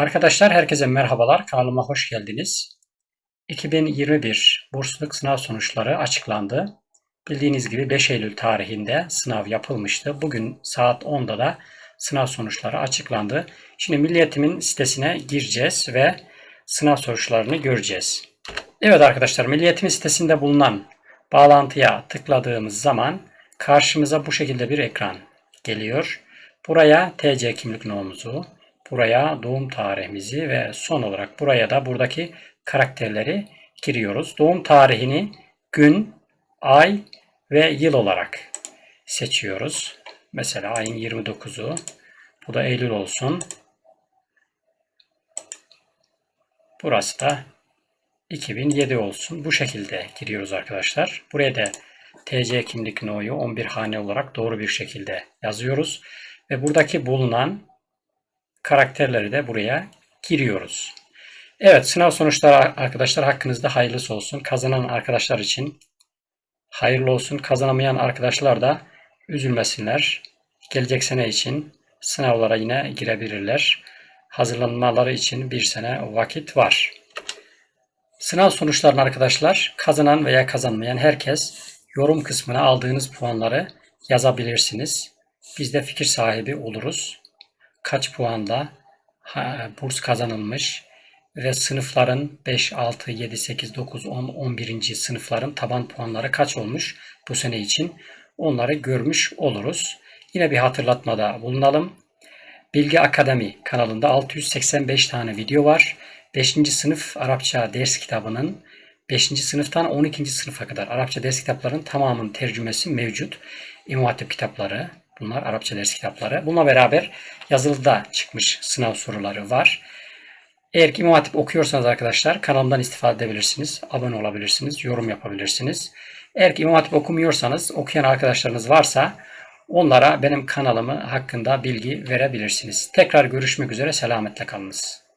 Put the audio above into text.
Arkadaşlar herkese merhabalar. Kanalıma hoş geldiniz. 2021 bursluluk sınav sonuçları açıklandı. Bildiğiniz gibi 5 Eylül tarihinde sınav yapılmıştı. Bugün saat 10'da da sınav sonuçları açıklandı. Şimdi Milliyetimin sitesine gireceğiz ve sınav sonuçlarını göreceğiz. Evet arkadaşlar Milliyetimin sitesinde bulunan bağlantıya tıkladığımız zaman karşımıza bu şekilde bir ekran geliyor. Buraya TC kimlik numaramızı, buraya doğum tarihimizi ve son olarak buraya da buradaki karakterleri giriyoruz. Doğum tarihini gün, ay ve yıl olarak seçiyoruz. Mesela ayın 29'u. Bu da Eylül olsun. Burası da 2007 olsun. Bu şekilde giriyoruz arkadaşlar. Buraya da TC kimlik no'yu 11 hane olarak doğru bir şekilde yazıyoruz. Ve buradaki bulunan karakterleri de buraya giriyoruz. Evet sınav sonuçları arkadaşlar hakkınızda hayırlısı olsun. Kazanan arkadaşlar için hayırlı olsun. Kazanamayan arkadaşlar da üzülmesinler. Gelecek sene için sınavlara yine girebilirler. Hazırlanmaları için bir sene vakit var. Sınav sonuçlarını arkadaşlar kazanan veya kazanmayan herkes yorum kısmına aldığınız puanları yazabilirsiniz. Biz de fikir sahibi oluruz. Kaç puanda burs kazanılmış ve sınıfların 5, 6, 7, 8, 9, 10, 11. sınıfların taban puanları kaç olmuş bu sene için onları görmüş oluruz. Yine bir hatırlatmada bulunalım. Bilgi Akademi kanalında 685 tane video var. 5. sınıf Arapça ders kitabının 5. sınıftan 12. sınıfa kadar Arapça ders kitaplarının tamamının tercümesi mevcut. İmam Hatip kitapları, bunlar Arapça ders kitapları. Bununla beraber yazılıda çıkmış sınav soruları var. Eğer ki İmam okuyorsanız arkadaşlar kanalımdan istifade edebilirsiniz. Abone olabilirsiniz, yorum yapabilirsiniz. Eğer ki İmam okumuyorsanız, okuyan arkadaşlarınız varsa onlara benim kanalımı hakkında bilgi verebilirsiniz. Tekrar görüşmek üzere, selametle kalınız.